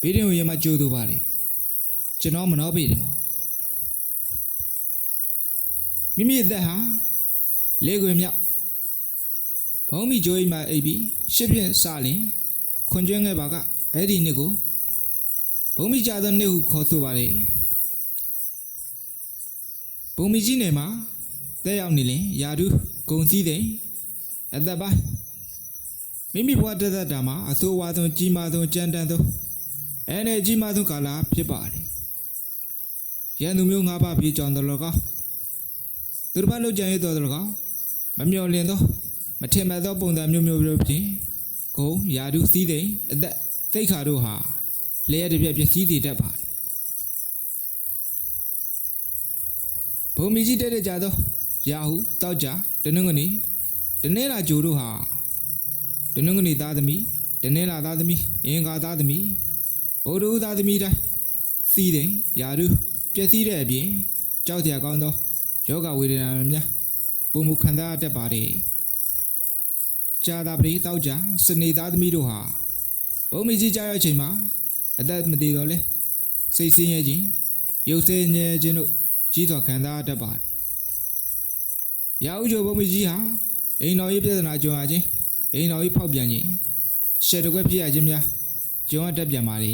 ဘေးရင်ကိုရမကြိုးတို့ပါတယ်ကျွန်တော်မနှောပေတယ်မှာမိမိအသက်ဟာလေးခွေမြောက်ဘုံမီကြိုးအိမ်မှာအိပ်ပြီးရှစ်ဖြင့်စလင်ခွန်ကျွင်းခဲ့ပါကအဲ့ဒီနှစ်ကိုဘုံမီကြသောနှစ်ဟုခေါ်ဆိုပါတယ်ဘုံမီကြီးနယ်မှာတက်ရောက်နေလင်ယာဒူဂုံစည်းတဲ့အသက်ပိုင်းမိမိဘဝတသက်တာမှာအဆိုးဝါးဆုံးကြီးမားဆုံးကြမ်းတမ်းဆုံး အဲနဲ့ကြီးမားဆုံးကာလဖြစ်ပါတယ်။ရန်သူမျိုး၅ပါးပြေကြောင်တော်တော်ကောင်းသူတစ်ပတ်လုံးကြံရတော်တော်ကောင်းမမျော်လင့်သောမထင်မှတ်သောပုံစံမျိုးမျိုးမျိုးဖြင့်ဂုံယာဒုစည်းတဲ့ိမ်အသက်တိတ်ခါတို့ဟာလျှက်တစ်ပြက်ပြည့်စည်းတည်တတ်ပါတယ်။ဘုံမီကြီးတဲ့တဲ့ကြသောရာဟုတောက်ကြတနင်္ဂနွေတနင်္လာဂျိုတို့ဟာတနင်္ဂနွေသားသမီးတနင်္လာသားသမီးအင်္ဂါသားသမီး ဗုဒ္ဓဦးသားသမီးတိုင်းစီးတယ်ယာရုပျက်စီးတဲ့အပြင်ကြောက်စရာကောင်းသောယောဂဝေဒနာများပုံမှုခံစားရတတ်ပါတယ်ကြာတာပရိတောက်ကြစနေသားသမီးတို့ဟာဘုံမကြီးကြောက်ရောက်ချိန်မှာအသက်မသေးတော့လဲစိတ်ဆင်းရဲခြင်းရုပ်ဆင်းရဲခြင်းတို့ကြီးစွာခံစားရတတ်ပါတယ်ရာဟုကျော်ဘုံမကြီးဟာအိမ်တော်ရေးပြဿနာကြုံရခြင်းအိမ်တော်ရေးဖောက်ပြန်ခြင်းရှက်တကွက်ဖြစ်ရခြင်းများ ကြုံရတတ်ပြန်ပါလေ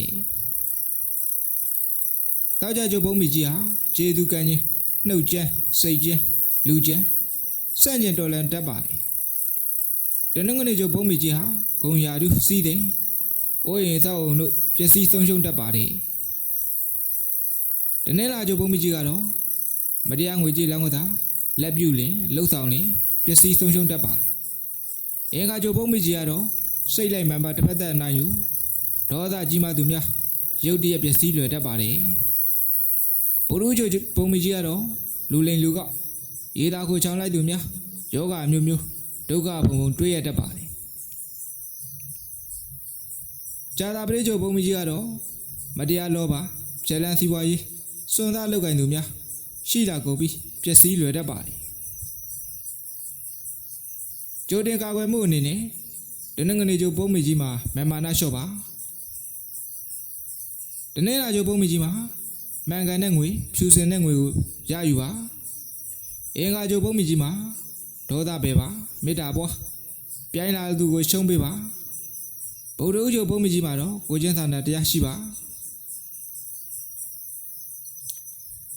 တောက်ကြကျုပ်ဘုံမီကြီးဟာခြေသူကံခြင်းနှုတ်ကျန်းစိတ်ကျန်းလူကျန်းစန့်ကျင်တော်လန်တတ်ပါလေတနင်္ဂနွေကျုပ်ဘုံမီကြီးဟာဂုံရာသူစီးတဲ့အိုးရင်သောက်အောင်တို့ပျက်စီးဆုံးရှုံးတတ်ပါလေတနင်္လာကျုပ်ဘုံမီကြီးကတော့မတရားငွေကြေးလောင်းကသာလက်ပြုတ်လင်လှုပ်ဆောင်လင်ပျက်စီးဆုံးရှုံးတတ်ပါတယ်။အင်္ဂါကြိုဘုံမိကြီးကတော့စိတ်လိုက်မှန်ပါတစ်ဖက်သက်အနိုင်ယူ ဒေါသကြီးမှသူများရုတ်တရက်ပျက်စီးလွယ်တတ်ပါတယ်။ဘုရုကြိုဘုံမိကြီးကတော့လူလိန်လူကရေးသားကိုချောင်းလိုက်သူများယောဂအမျိုးမျိုးဒုက္ခဘုံဘုံတွေးရတတ်ပါတယ်။ဂျာတာပရိကြိုဘုံမိကြီးကတော့မတရားလောဘဖြဲလန်းစီးပွားရေးစွန့်စားလောက်ကင်သူများရှိတာကုန်ပြီးပျက်စီးလွယ်တတ်ပါတယ်ကြိုတင်ကာကွယ်မှုအနေနဲ့တနင်္ဂနွေကျုပ်ပုံးမကြီးမှာမမာနာလျှော့ပါ တနေ့လာကျုပ်ပုံးမကြီးမှာမန်ကန်တဲ့ငွေဖြူစင်တဲ့ငွေကိုရယူပါအင်္ဂါကျုပ်ပုံးမကြီးမှာဒေါသပဲပါမေတ္တာပွားပြိုင်လာသူကိုရှုံးပေးပါဗုဒ္ဓဦးကျုပ်ပုံးမကြီးမှာတော့ကိုချင်းသာနာတရားရှိပါ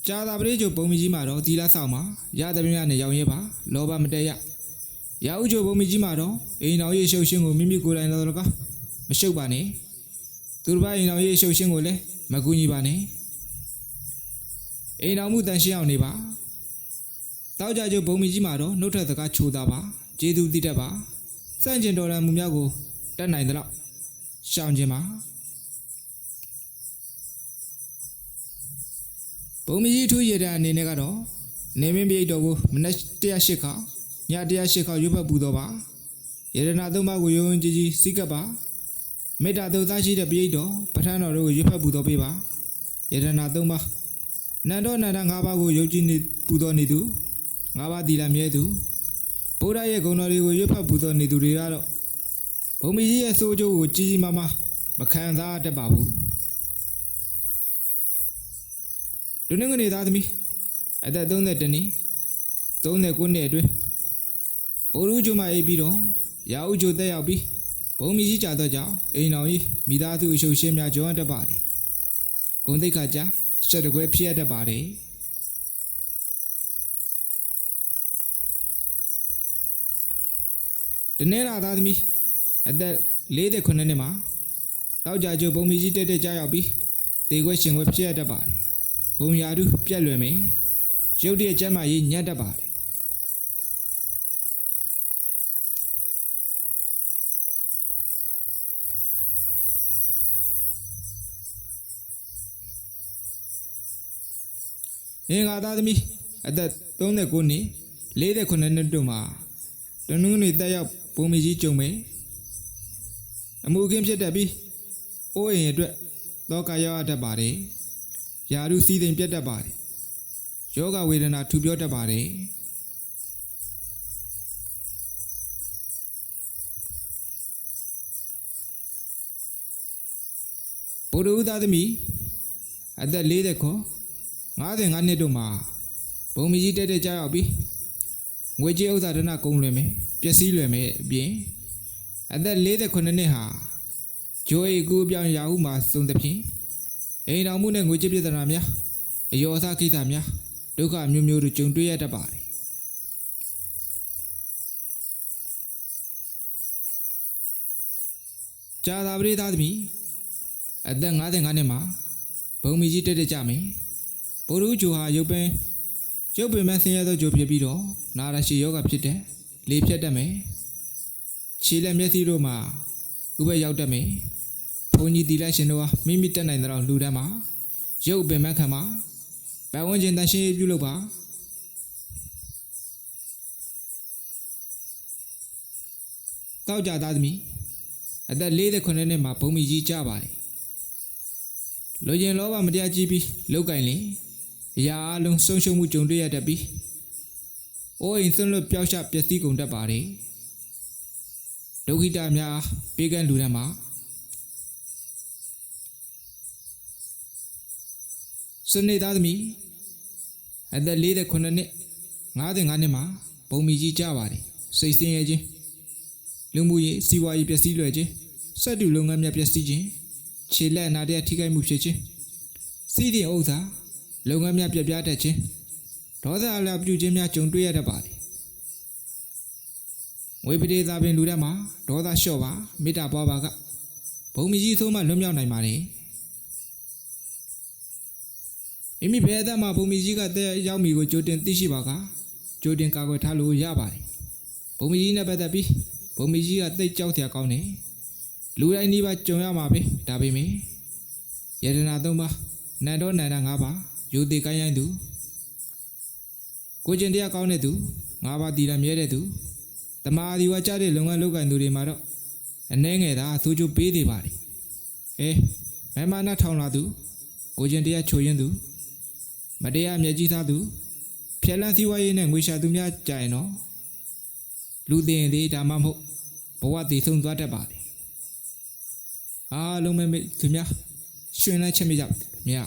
ကြာသာပရိကျုပ်ပုံးမကြီးမှာတော့သီလဆောင်ပါရသမျှနဲ့ရောင်ရဲပါလောဘမတည့်ရရာဥချိုဘုံမကြီးမှာတော့အိမ်တော်ရေးရှုပ်ရှင်းကိုမိမိကိုယ်တိုင်တော်တော်ကမရှုပ်ပါနဲ့ သူတစ်ပါးအိမ်တော်ရေးရှုပ်ရှင်းကိုလည်းမကူညီပါနဲ့အိမ်တော်မှုတန်ရှင်းအောင်နေပါတောက်ကြကျုပ်ဘုံမကြီးမှာတော့နှုတ်ထက်စကားချိုတာပါကျေးဇူးတည်တတ်ပါစန့်ကျင်တော်လန်မှုများကိုတတ်နိုင်သလောက်ရှောင်ခြင်းပါဘုံမကြီးထူးရတဲ့အနေနဲ့ကတော့နေမင်းပြိတ်တော်ကိုမနက်108ခါည108ခါရွတ်ဖတ်ပူတော်ပါယရနာသုံးပါးကိုယုံယုံကြည်ကြည်စိတ်ကပ်ပါ မေတ္တာသုသားရှိတဲ့ပြိတ်တော်ပဋ္ဌာန်းတော်တို့ကိုရွတ်ဖတ်ပူတော်ပေးပါယရနာသုံးပါးနန္ဒောနန္ဒ၅ပါးကိုယုံကြည်နေပူတော်နေသူ၅ပါးသီလမြဲသူဘုရားရဲ့ဂုဏ်တော်တွေကိုရွတ်ဖတ်ပူတော်နေသူတွေကတော့ဘုံမကြီးရဲ့စိုးကျိုးကိုကြီးကြီးမားမားမခံစားတတ်ပါဘူးဒုနငနေသားသမီးအသက်30တနှစ်39နှစ်အတွင်းဗိုလ်ရူးကျမအိပ်ပြီးတော့ရာဦးကျိုတက်ရောက်ပြီး ဘုံမီကြီးကြတော့ကြောင့်အိမ်တော်ကြီးမိသားစုအရှုပ်ရှင်းများကြုံရတတ်ပါတယ်ဂုံတိတ်ခါကြရှက်တကွဲဖြစ်ရတတ်ပါတယ်တနေ့လာသားသမီးအသက်49နှစ်မှာတောက်ကြကျိုဘုံမီကြီးတက်တက်ကြရောက်ပြီးတေခွဲရှင်ခွဲဖြစ်ရတတ်ပါတယ်ဂုံရာတုပြက်လွယ်မယ်ရုတ်တရက်ကျမ်းမာရေးညံ့တတ်ပါတယ် အင်္ဂါသားသမီးအသက်39နှစ်49နှစ်တို့မှာတနုံးနေတက်ရောက်ပုံမကြီးကြုံမယ်အမှုခင်းဖြစ်တတ်ပြီးအိုးအိမ်အတွက်သောကရောက်ရတတ်ပါတယ်ယာရုစီးသိမ်ပြတ်တတ်ပါတယ်ယောဂဝေဒနာထူပြောတတ်ပါတယ်ဗုဒ္ဓဦးသားသမီးအသက်40ခေါ် 55နှစ်တို့မှာဘုံမကြီးတက်တက်ကြောက်ရောက်ပြီးငွေကြေးဥစ္စာဒနာကုန်လွင်မယ်ပျက်စီးလွယ်မယ်အပြင်အသက်49နှစ်ဟာဂျိုးအေကူအပြောင်းရာဟုမှာစုံသဖြင့်အိမ်တော်မှုနဲ့ငွေကြေးပြဿနာများအယောအစားကိစ္စများဒုက္ခမျိုးမျိုးတို့ကြုံတွေ့ရတတ်ပါတယ်ကြာသာပရိသတ်သမီးအသက်55နှစ်မှာဘုံမကြီးတက်တက်ကြမယ် ဘိုလ်ရူဂျိုဟာရုပ်ပင်ရုပ်ပင်မဲ့ဆင်းရဲသောဂျိုဖြစ်ပြီးတော့နာရရှိယောဂဖြစ်တဲ့လေဖြတ်တတ်မယ်ခြေလက်မျက်စိတို့မှာဥပရောက်တတ်မယ်ဘုံကြီးတီလိုက်ရှင်တို့ဟာမိမိတက်နိုင်တဲ့တော့လူတန်းမှာရုပ်ပင်မဲ့ခံမှာပတ်ဝန်းကျင်တန်ရှင်းရေးပြုလုပ်ပါတောက်ကြသားသမီးအသက်49နှစ်မှာဘုံမကြီးကြပါတယ်လူကျင်လောဘမတရားကြီးပြီးလောက်ကင်လင် အရာအလုံးဆုံးရှုံးမှုကြုံတွေ့ရတတ်ပြီးအိုးအိမ်ဆွန့်လွတ်ပျောက်ရှပျက်စီးကုန်တတ်ပါတယ်ဒုက္ခိတများပေးကမ်းလူတန်းမှာစနေသားသမီးအသက်49နှစ်55နှစ်မှာဘုံမီကြီးကြပါတယ်စိတ်ဆင်းရဲခြင်းလူမှုရေးစီးပွားရေးပျက်စီးလွယ်ခြင်းစက်တူလုပ်ငန်းများပျက်စီးခြင်းခြေလက်အနာတရထိခိုက်မှုဖြစ်ခြင်းစီးတဲ့ဥစ္စာ လုပ်ငန်းများပြပြတတ်ခြင်းဒေါသအလားပြုခြင်းများကြုံတွေ့ရတတ်ပါတယ်ငွေပဒေသာပင်လူတတ်မှာဒေါသလျှော့ပါမေတ္တာပွားပါကဘုံမကြီးသို့မှလွတ်မြောက်နိုင်ပါတယ်မိမိဘယ်အသက်မှာဘုံမကြီးကတဲ့ရောက်မီကိုကြိုတင်သိရှိပါကကြိုတင်ကာကွယ်ထားလို့ရပါတယ်ဘုံမကြီးနဲ့ပတ်သက်ပြီးဘုံမကြီးကသိတ်ကြောက်စရာကောင်းတယ်လူတိုင်းဒီပါကြုံရမှာပဲဒါပေမဲ့ယတနာ၃ပါးနန္ဒောနန္ဒ၅ပါး ယူသေးကိုင်းရိုင်းသူကိုကျင်တရားကောင်းတဲ့သူ၅ပါးတည်ရမြဲတဲ့သူတမာဒီဝါကြတဲ့လုပ်ငန်းလုပ်ကိုင်သူတွေမှာတော့အနှဲငယ်သာအသူချိုးပေးနေပါတယ်အဲမမနာထောင်လာသူကိုကျင်တရားချိုရင်သူမတရားမျက်ကြီးသားသူဖျက်လန်းစည်းဝါးရေးနဲ့ငွေရှာသူများကြရင်တော့လူသိရင်သေးဒါမှမဟုတ်ဘဝတည်ဆုံးသွားတတ်ပါတယ်အားလုံးပဲမိတ်သူများရှင်လန်းချက်မိကြပါခင်ဗျာ